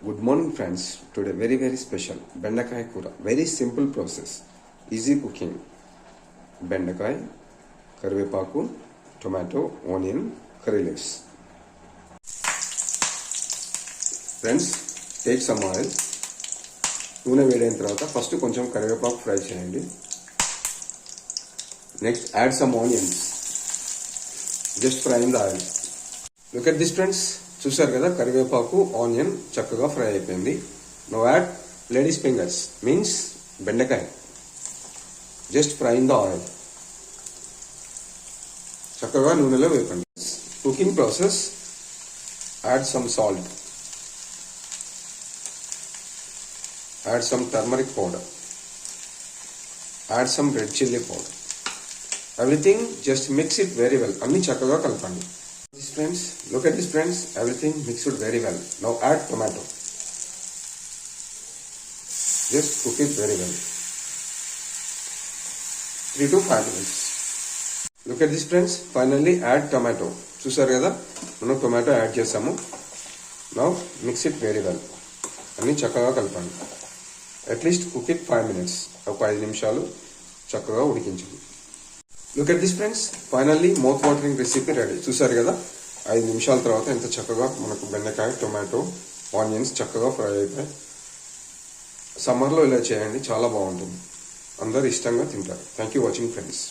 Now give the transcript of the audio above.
Good morning friends today very very special బెండకాయ కూర very simple process easy cooking బెండకాయ కరివేపాకు tomato onion curry leaves friends take some oil నూనె వేడైన తర్వాత ఫస్ట్ కొంచెం కరివేపాకు ఫ్రై చేయండి. Next add some onions just fry in the oil look at this friends చూసారు కదా కరివేపాకు ఆనియన్ చక్కగా ఫ్రై అయిపోయింది. No add ladies fingers means బెండకాయ. Just fry in the oil చక్కగా నూనెలో వేపండి. Cooking process add some salt add some turmeric powder add some red chilli powder everything just mix it very well అన్ని చక్కగా కలపండి. This friends look at this friends everything mixed very well now add tomato just cook it very well three to five minutes look at this friends finally add tomato. చూసారు కదా? మనం tomato add చేసాము. Now mix it very well అన్ని చక్కగా కలపండి at least cook it five minutes ఒక ఐదు నిమిషాలు చక్కగా ఉడికించండి. Look at this friends finally mouth watering recipe ready చూసారు కదా? ఐదు నిమిషాల తర్వాత ఎంత చక్కగా మనకు బెండకాయ టొమాటో ఆనియన్స్ చక్కగా ఫ్రై అయిపోయి సమ్మర్లో ఇలా చేయండి చాలా బాగుంటుంది. అందరు ఇష్టంగా తింటారు. Thank you watching friends